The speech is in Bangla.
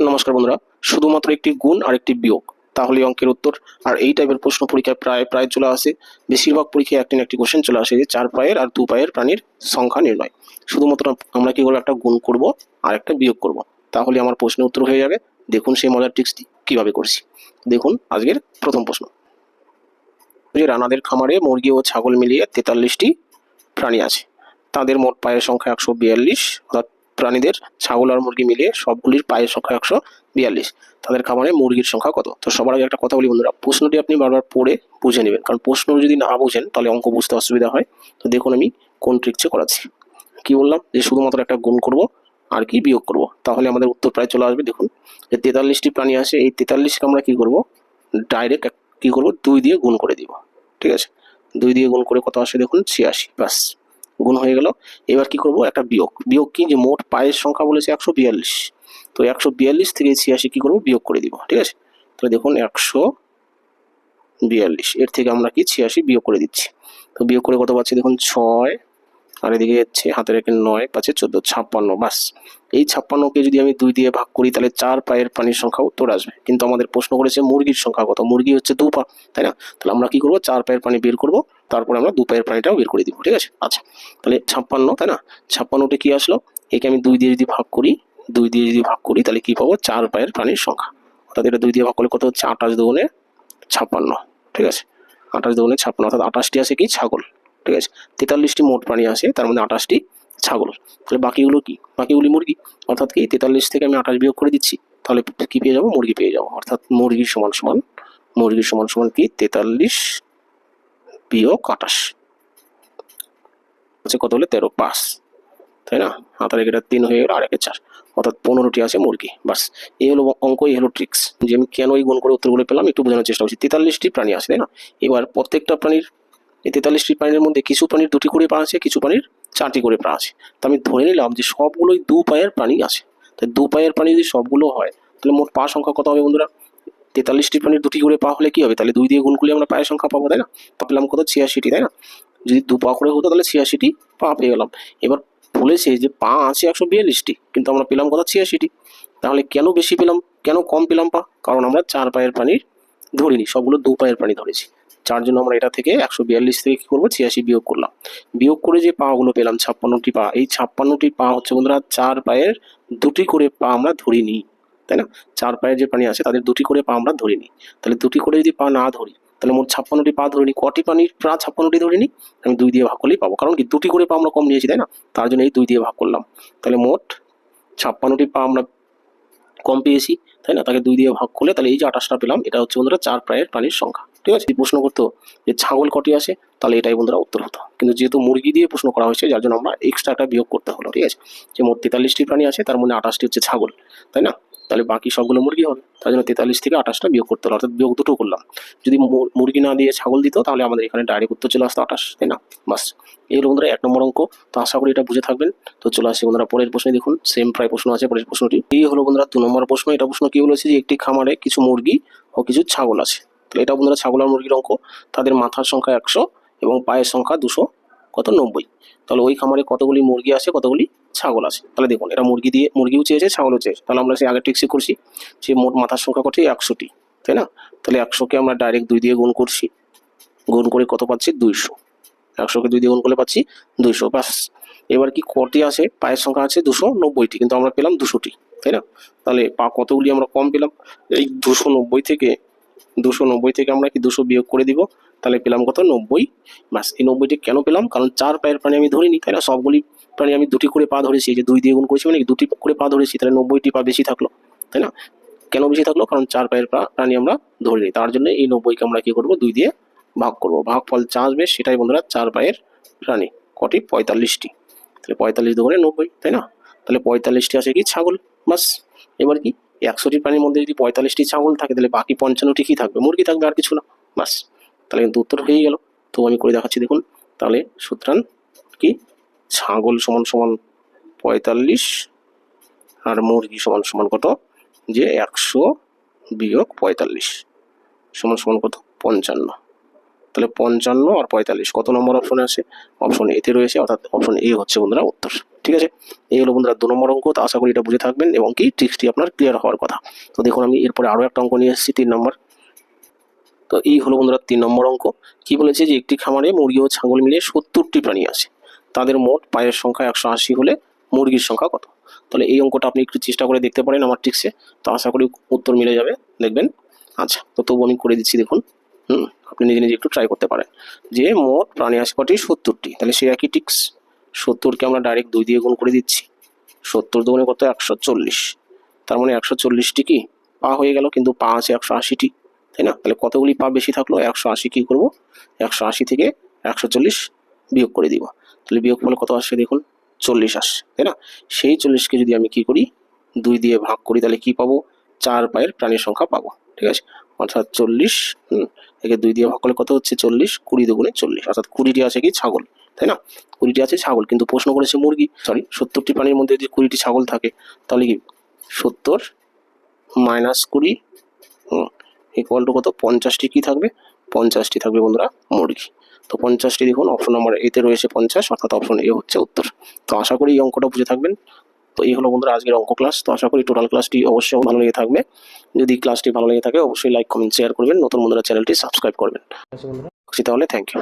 নমস্কার বন্ধুরা, শুধুমাত্র একটি গুণ আর একটি বিয়োগ। তাহলে অঙ্কের উত্তর, আর এই টাইপের প্রশ্ন পরীক্ষায় প্রায় প্রায় চলে আসে। বেশিরভাগ পরীক্ষায় একটি না একটি কোশ্চেন চলে আসে যে চার পায়ের আর দু পায়ের প্রাণীর সংখ্যা নির্ণয়। শুধুমাত্র আমরা কি করব, একটা গুণ করব আর একটা বিয়োগ করব। তাহলে আমার প্রশ্নের উত্তর হয়ে যাবে। দেখুন সেই মজার ট্রিক্সটি কীভাবে করছি। দেখুন আজকের প্রথম প্রশ্ন। যে রানাদের খামারে মুরগি ও ছাগল মিলিয়ে তেতাল্লিশটি প্রাণী আছে। তাদের মোট পায়ের সংখ্যা একশো বিয়াল্লিশ, অর্থাৎ প্রাণীদের ছাগল আর মুরগি মিলিয়ে সবগুলির পায়ের সংখ্যা একশো বিয়াল্লিশ। তাদের খামারে মুরগির সংখ্যা কত? তো সবার আগে একটা কথা বলি বন্ধুরা, প্রশ্নটি আপনি বারবার পড়ে বুঝে নেবেন। কারণ প্রশ্ন যদি না বুঝেন, তাহলে অঙ্ক বুঝতে অসুবিধা হয়। তো দেখুন আমি কোন ট্রিক্সে করাচ্ছি। কি বললাম? যে শুধুমাত্র একটা গুণ করব আর কি বিয়োগ করব। তাহলে আমাদের উত্তর প্রায় চলে আসবে। দেখুন, যে তেতাল্লিশটি প্রাণী আছে, এই তেতাল্লিশকে আমরা কি করব? ডাইরেক্ট কি করব? দুই দিয়ে গুণ করে দিব। ঠিক আছে? দুই দিয়ে গুণ করে কত আসে? দেখুন, ছিয়াশি। ব্যাস। গুণ হয়ে গেল। এবার কি করব? একটা বিয়োগ। বিয়োগ কি? যে মোট পায়ের সংখ্যা বলেছে একশো বিয়াল্লিশ। তো একশো বিয়াল্লিশ থেকে ছিয়াশি কি করব? বিয়োগ করে দিব, ঠিক আছে? তাহলে দেখুন, একশো বিয়াল্লিশ। এর থেকে আমরা কি? ছিয়াশি বিয়োগ করে দিচ্ছি। তো বিয়োগ করে কত পাচ্ছি? দেখুন, ছয়। আর এদিকে যাচ্ছে হাতের একে নয় পাচ্ছে চোদ্দ, ছাপ্পান্ন। বাস। এই ছাপ্পান্নকে যদি আমি দুই দিয়ে ভাগ করি, তাহলে চার পায়ের প্রাণীর সংখ্যা উত্তর আসবে। কিন্তু আমাদের প্রশ্ন করেছে, মুরগির সংখ্যা কত? মুরগি হচ্ছে দু পা, তাই না? তাহলে আমরা কি করব? চার পায়ের প্রাণী বের করব। তারপরে আমরা দু পায়ের প্রাণীটাও বের করে দিব, ঠিক আছে? আচ্ছা তাহলে ছাপ্পান্ন, তাই না? ছাপ্পান্নটা কি আসলো? একে আমি দুই দিয়ে যদি ভাগ করি, দুই দিয়ে যদি ভাগ করি, তাহলে কি পাবো? চার পায়ের প্রাণীর সংখ্যা। অর্থাৎ এটা দুই দিয়ে ভাগ করলে কত হচ্ছে? আঠাশ দুগুণে ছাপ্পান্ন, ঠিক আছে? আঠাশ দুগুণে ছাপ্পান্ন, অর্থাৎ আঠাশটি আছে কি? ছাগল, ঠিক আছে? তেতাল্লিশটি মোট প্রাণী আছে, তার মধ্যে আঠাশটি ছাগল। তাহলে বাকিগুলো কি? বাকিগুলি মুরগি, অর্থাৎ কি? তেতাল্লিশ থেকে আমি আঠাশ বিয়োগ করে দিচ্ছি, তাহলে কি পেয়ে যাব? মুরগি পেয়ে যাব। অর্থাৎ মুরগির সমান সমান মুরগির সমান সমান কি? তেতাল্লিশ বিয়োগ আঠাশ হচ্ছে কত হলে? তেরো, পাঁচ। তাই না? হাতার এটা তিন হয়ে গেল আর একে চার। অর্থাৎ পনেরোটি আছে মুরগি বাস এই হলো অঙ্ক, এই হলো ট্রিক্স যে আমি কেন এই গুণ করে উত্তরগুলো পেলাম, একটু বোঝানোর চেষ্টা করছি। তেতাল্লিশটি প্রাণী আছে, তাই না? এবার প্রত্যেকটা প্রাণীর, এই তেতাল্লিশটি প্রাণীর মধ্যে কিছু প্রাণীর দুটি করে পা আছে, কিছু প্রাণীর চারটি করে পা আছে। তো আমি ধরে নিলাম যে সবগুলোই দু পায়ের প্রাণী আছে। তাই দু পায়ের প্রাণী যদি সবগুলো হয়, তাহলে মোট পা সংখ্যা কত হবে বন্ধুরা? তেতাল্লিশটি প্রাণীর দুটি করে পা হলে কি হবে? তাহলে দুই দিয়ে গুণ করলে আমরা পায়ের সংখ্যা পাবো, তাই না? পেলাম কত? ছিয়াশিটি, তাই না? যদি দু পা করে হতো, তাহলে ছিয়াশিটি পা পেয়ে গেলাম। এবার বলেছে যে পা আছে একশো বিয়াল্লিশটি, কিন্তু আমরা পেলাম কত? ছিয়াশিটি। তাহলে কেন বেশি পেলাম? কেন কম পেলাম পা? কারণ আমরা চার পায়ের প্রাণীর ধরিনি, সবগুলো দু পায়ের প্রাণী ধরেছি। যার জন্য আমরা এটা থেকে একশো বিয়াল্লিশ থেকে কি করব? ছিয়াশি বিয়োগ করলাম। বিয়োগ করে যে পাগুলো পেলাম, ছাপ্পান্নটি পা, এই ছাপ্পান্নটি পা হচ্ছে বন্ধুরা, চার পায়ের দুটি করে পা আমরা ধরিনি। তাই না? চার পায়ের যে প্রাণী আছে, তাদের দুটি করে পা আমরা ধরিনি তাহলে দুটি করে যদি পা না ধরি, তাহলে মোট ছাপ্পান্নটি পা ধরিনি কটি প্রাণীর পা ছাপ্পান্নটি ধরিনি আমি দুই দিয়ে ভাগ করলেই পাবো। কারণ কি, দুটি করে পা আমরা কম নিয়েছি, তাই না? তার জন্য এই দুই দিয়ে ভাগ করলাম। তাহলে মোট ছাপ্পান্নটি পা আমরা কম পেয়েছি, তাই না? তাকে দুই দিয়ে ভাগ করলে তাহলে এই যে আঠাশটা পেলাম, এটা হচ্ছে বন্ধুরা চার প্রায়ের প্রাণীর সংখ্যা। ঠিক আছে? প্রশ্ন করতো যে ছাগল কটি আসে, তাহলে এটাই বন্ধুরা উত্তর হতো। কিন্তু যেহেতু মুরগি দিয়ে প্রশ্ন করা হয়েছে, যার জন্য আমরা এক্সট্রা একটা বিয়োগ করতে হলো। ঠিক আছে? যে মোট তেতাল্লিশটি প্রাণী আছে, তার মধ্যে আঠাশটি হচ্ছে ছাগল, তাই না? তাহলে বাকি সবগুলো মুরগি হবে। তার জন্য তেতাল্লিশ থেকে আঠাশটা বিয়োগ করতে হলো, অর্থাৎ বিয়োগ দুটো করলাম। যদি মুরগি না দিয়ে ছাগল দিত, তাহলে আমাদের এখানে ডাইরেক্ট উত্তর চলে আসতো আঠাশ, তাই না? বাস। এই হলো বন্ধুরা, এক নম্বর অঙ্ক। তো আশা করি এটা বুঝে থাকবেন। তো চলে আসি বন্ধুরা, পরের প্রশ্নে দেখুন। সেম প্রায় প্রশ্ন আছে পরের প্রশ্নটি। এই হলো বন্ধুরা, দু নম্বর প্রশ্ন। এটা প্রশ্ন কি বলেছে যে, একটি খামারে কিছু মুরগি ও কিছু ছাগল আছে। তাহলে এটা বন্ধুরা ছাগল আর মুরগির অঙ্ক। তাদের মাথার সংখ্যা একশো এবং পায়ের সংখ্যা দুশো কত? নব্বই। তাহলে ওই খামারে কতগুলি মুরগি আছে, কতগুলি ছাগল আছে। তাহলে দেখুন, এটা মুরগি দিয়ে, মুরগিও চেয়েছে, ছাগলও চেয়েছে। তাহলে আমরা সেই আগে ট্রিক্সে করছি যে মোট মাথার সংখ্যা কত? একশোটি, তাই না? তাহলে একশোকে আমরা ডাইরেক্ট দুই দিয়ে গুণ করছি। গুণ করে কত পাচ্ছি? দুইশো। একশোকে দুই দিয়ে গুণ করলে পাচ্ছি দুইশো। ব্যাস। এবার কি কটি আছে? পায়ের সংখ্যা আছে দুশো নব্বইটি, কিন্তু আমরা পেলাম দুশোটি, তাই না? তাহলে পা কতগুলি আমরা কম পেলাম? এই দুশো নব্বই থেকে, দুশো নব্বই থেকে আমরা কি দুশো বিয়োগ করে দিব? তাহলে পেলাম কত? নব্বই। ব্যাস, এই নব্বইটি কেন পেলাম? কারণ চার পায়ের প্রাণী আমি ধরিনি, তাই না? সবগুলি প্রাণী আমি দুটি করে পা ধরেছি যে দুই দিয়ে গুণ করেছি মানে দুটি করে পা ধরেছি, তাহলে নব্বইটি পা বেশি থাকল, তাই না? কেন বেশি থাকল? কারণ চার পায়ের প্রা- প্রাণী আমরা ধরে নিই। তার জন্য এই নব্বইকে আমরা কী করব? দুই দিয়ে ভাগ করব। ভাগ ফল যা আসবে সেটাই বন্ধুরা চার পায়ের প্রাণী, কটি? পঁয়তাল্লিশটি। তাহলে পঁয়তাল্লিশ দোকানে নব্বই, তাই না? তাহলে পঁয়তাল্লিশটি আছে কি? ছাগল। বাস, এবার কি? একশোটি প্রাণীর মধ্যে যদি পঁয়তাল্লিশটি ছাগল থাকে, তাহলে বাকি পঞ্চান্নটি কী থাকবে? মুরগি থাকবে আর কিছু না। বাস, তাহলে কিন্তু উত্তর হয়ে গেল। তো আমি করে দেখাচ্ছি, দেখুন। তাহলে সুতরাং কি? ছাগল সমান সমান পঁয়তাল্লিশ আর মুরগি সমান সমান কত? যে একশো বিয়োগ পঁয়তাল্লিশ। সমান সমান কত? পঞ্চান্ন। তাহলে পঞ্চান্ন আর পঁয়তাল্লিশ, কত নম্বর অপশনে আছে? অপশন এতে রয়েছে, অর্থাৎ অপশন এ হচ্ছে বন্ধুরা উত্তর। ঠিক আছে? এই হলো বন্ধুরা দু নম্বর অঙ্ক, তো আশা করি এটা বুঝে থাকবেন এবং কি ট্রিক্সটি আপনার ক্লিয়ার হওয়ার কথা। তো দেখুন, আমি এরপরে আরও একটা অঙ্ক নিয়ে এসেছি, তিন নম্বর। তো এই হলো বন্ধুরা তিন নম্বর অঙ্ক। কি বলেছে যে একটি খামারে মুরগি ও ছাগল মিলিয়ে সত্তরটি প্রাণী আছে। তাদের মোট পায়ের সংখ্যা একশো আশি হলে মুরগির সংখ্যা কত? তাহলে এই অঙ্কটা আপনি একটু চেষ্টা করে দেখতে পারেন আমার ট্রিক্সে তো আশা করি উত্তর মিলে যাবে, দেখবেন? আচ্ছা তো তবু আমি করে দিচ্ছি, দেখুন। হুম, আপনি নিজে নিজে একটু ট্রাই করতে পারেন। যে মোট প্রাণী আছে কটি সত্তরটি, তাহলে সে একই টিক্স সত্তরকে আমরা ডাইরেক্ট দুই দিয়ে গুণ করে দিচ্ছি। সত্তর দুগুণে কত? একশো চল্লিশ। তার মানে একশো চল্লিশটি কি? পা হয়ে গেল, কিন্তু পা আছে একশো আশিটি, তাই না? তাহলে কতগুলি পা বেশি থাকল? একশো আশি কী করব? একশো আশি থেকে একশো চল্লিশ বিয়োগ করে দিব। তাহলে বিয়োগ ফলে কত আসছে দেখুন? চল্লিশ আসছে তাই না? সেই চল্লিশকে যদি আমি কি করি? দুই দিয়ে ভাগ করি, তাহলে কি পাবো? চার পায়ের প্রাণীর সংখ্যা পাবো, ঠিক আছে? অর্থাৎ চল্লিশ একে দুই দিয়ে ভাগ করলে কত হচ্ছে? চল্লিশ, কুড়ি দুগুণে চল্লিশ, অর্থাৎ কুড়িটি আছে কি? ছাগল, তাই না? কুড়িটি আছে ছাগল, কিন্তু প্রশ্ন করেছে মুরগি সরি সত্তরটি প্রাণীর মধ্যে যদি কুড়িটি ছাগল থাকে, তাহলে কি? সত্তর মাইনাস কুড়ি ইকুয়াল টু কত? পঞ্চাশটি কি থাকবে? পঞ্চাশটি থাকবে বন্ধুরা মুরগি। তো পঞ্চাশটি দেখুন অপশন নম্বর এতে রয়েছে পঞ্চাশ অর্থাৎ অপশন এ হচ্ছে উত্তর। তো আশা করি এই অঙ্কটা বুঝে থাকবেন। তো এই হলো বন্ধুরা আজকের অঙ্ক ক্লাস তো আশা করি টোটাল ক্লাসটি অবশ্যই ভালো লেগে থাকবে। যদি ক্লাসটি ভালো লেগে থাকে অবশ্যই লাইক কমেন্ট শেয়ার করবেন। নতুন বন্ধুরা চ্যানেলটি সাবস্ক্রাইব করবেন। তাহলে থ্যাংক ইউ